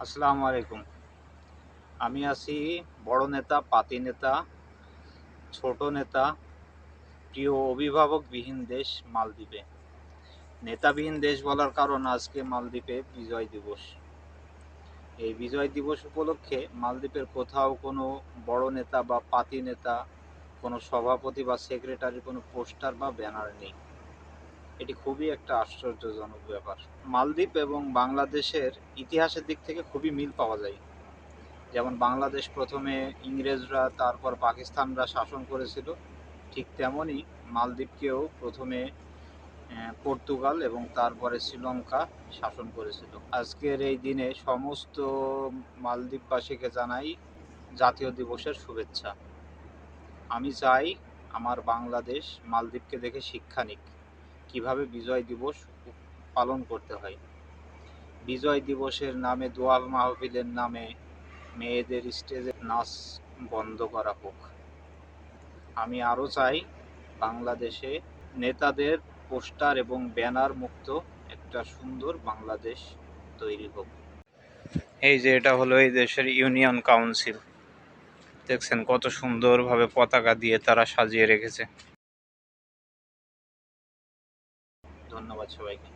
আসসালামু আলাইকুম। আমি আছি বড় নেতা, পাতি নেতা, ছোট নেতা, প্রিয় অভিভাবকবিহীন দেশ মালদ্বীপে। নেতাবিহীন দেশ বলার কারণ আজকে মালদ্বীপে বিজয় দিবস। এই বিজয় দিবস উপলক্ষে মালদ্বীপের কোথাও কোনো বড় নেতা বা পাতি নেতা, কোনো সভাপতি বা সেক্রেটারি কোনো পোস্টার বা ব্যানার নেই। এটি খুবই একটা আশ্চর্যজনক ব্যাপার। মালদ্বীপ এবং বাংলাদেশের ইতিহাসের দিক থেকে খুবই মিল পাওয়া যায়। যেমন বাংলাদেশ প্রথমে ইংরেজরা, তারপর পাকিস্তানরা শাসন করেছিল, ঠিক তেমনই মালদ্বীপকেও প্রথমে পর্তুগাল এবং তারপরে শ্রীলঙ্কা শাসন করেছিল। আজকের এই দিনে সমস্ত মালদ্বীপবাসীকে জানাই জাতীয় দিবসের শুভেচ্ছা। আমি চাই আমার বাংলাদেশ মালদ্বীপকে দেখে শিক্ষা নিক কীভাবে বিজয় দিবস পালন করতে হয়। বিজয় দিবসের নামে দোয়া মাহফিলের নামে মেয়েদের স্টেজে নাচ বন্ধ করা হোক। আমি আরও চাই বাংলাদেশে নেতাদের পোস্টার এবং ব্যানার মুক্ত একটা সুন্দর বাংলাদেশ তৈরি হোক। এই যে এটা হলো এই দেশের ইউনিয়ন কাউন্সিল। দেখছেন কত সুন্দরভাবে পতাকা দিয়ে তারা সাজিয়ে রেখেছে। ধন্যবাদ সবাইকে